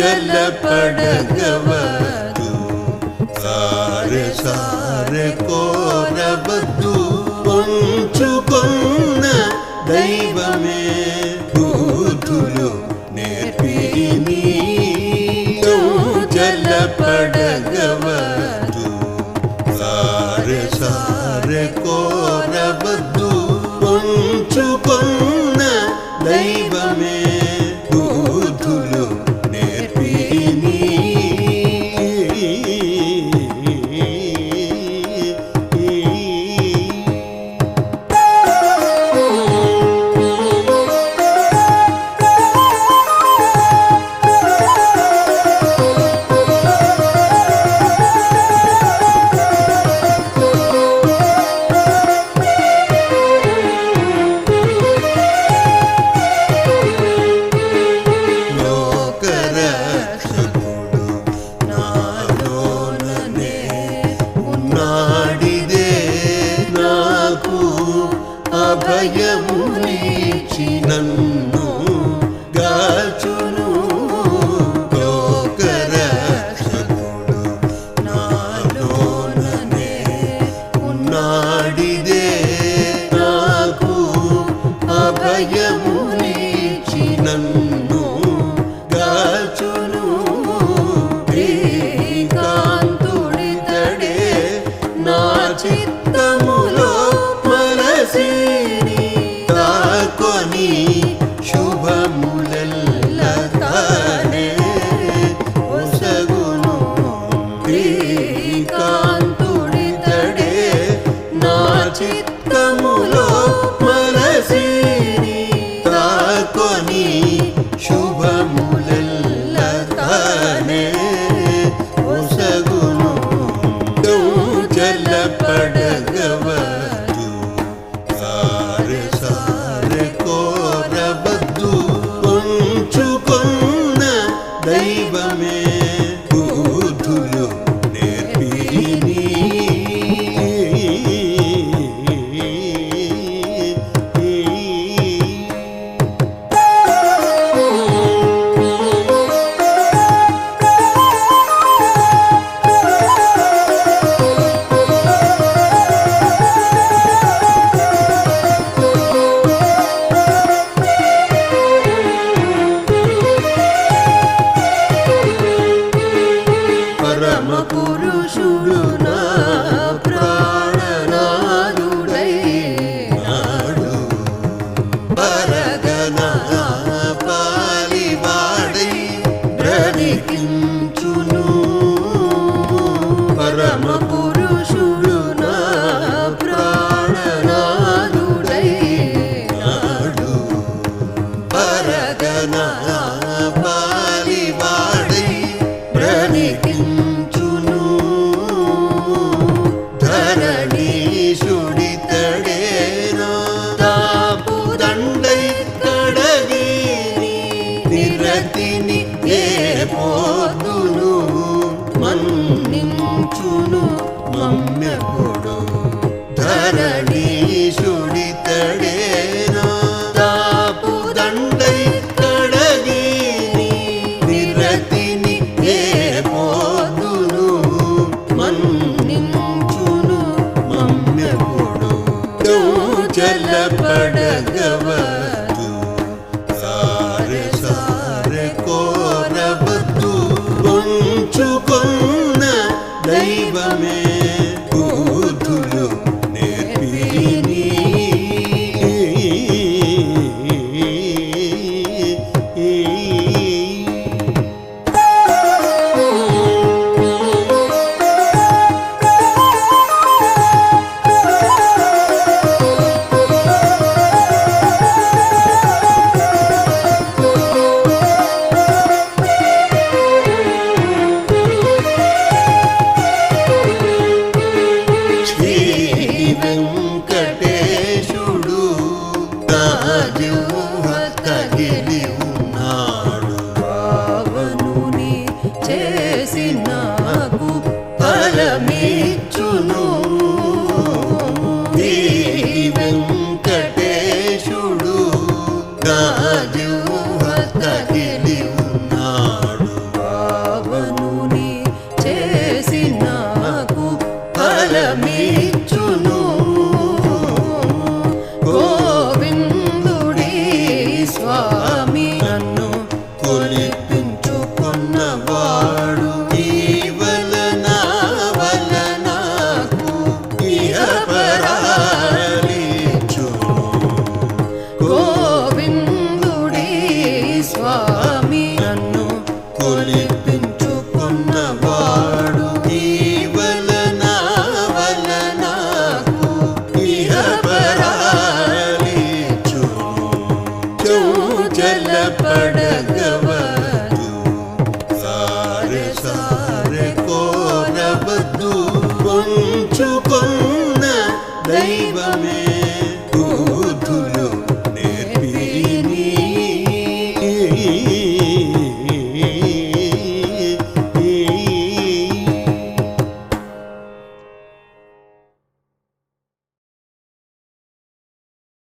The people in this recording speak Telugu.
చలపడగవద్దు సారె సారె కోరవద్దు. కొంచుకొన్న దైవమే భూతులు నేర్పి జలపడగవద్దు సారె సారె కోరవద్దు. కొంచుకొన్న దైవ అభయమునిచి నన్ను గాచును లోకరక్షకుడు. నాలోననే ఉన్నాడిదే. నాకు అభయమునిచి నన్ను దైవమే బ్రతికించును ధరణీశుడితడేనా తాపు దండై కడగిని నిరతిని ఏ పోతును మన్నించును మమ్మెప్పుడు. ధరణీశుడితడేనా తాపు దండై జలపడగవద్దు సారె సారె కోరవద్దు. ఉంచుకున్న దైవమే. राग